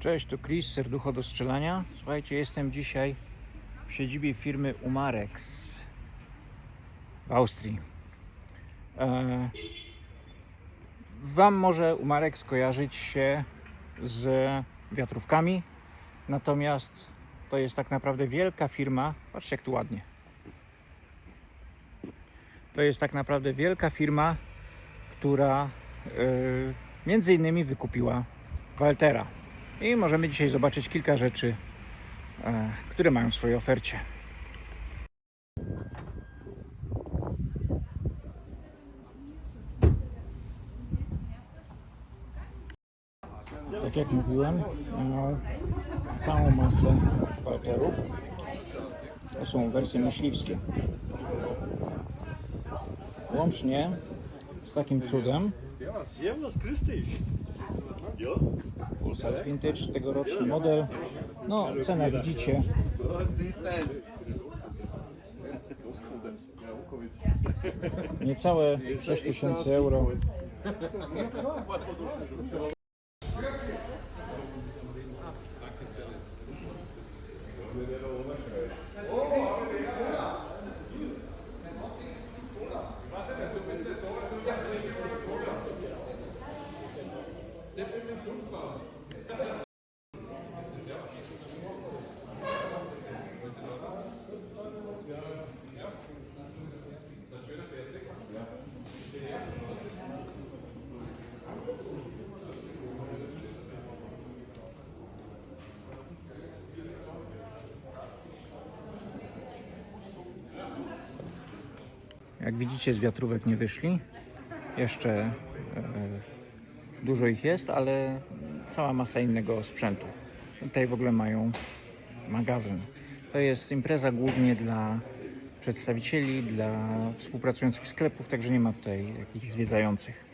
Cześć, tu Chris, serducho do strzelania. Słuchajcie, jestem dzisiaj w siedzibie firmy Umarex w Austrii. E, Wam może Umarex kojarzyć się z wiatrówkami, natomiast to jest tak naprawdę wielka firma. Patrzcie, jak tu ładnie. To jest tak naprawdę wielka firma, która e, między innymi wykupiła Waltera. I możemy dzisiaj zobaczyć kilka rzeczy, e, które mają w swojej ofercie. Tak jak mówiłem, mają całą masę Walterów. To są wersje myśliwskie. Łącznie z takim cudem Pulsar Vintage, tegoroczny model. No, cena widzicie. Niecałe 6000 euro. Jak widzicie, z wiatrówek nie wyszli. Jeszcze e, dużo ich jest, ale cała masa innego sprzętu. Tutaj w ogóle mają magazyn. To jest impreza głównie dla przedstawicieli, dla współpracujących sklepów, także nie ma tutaj jakichś zwiedzających.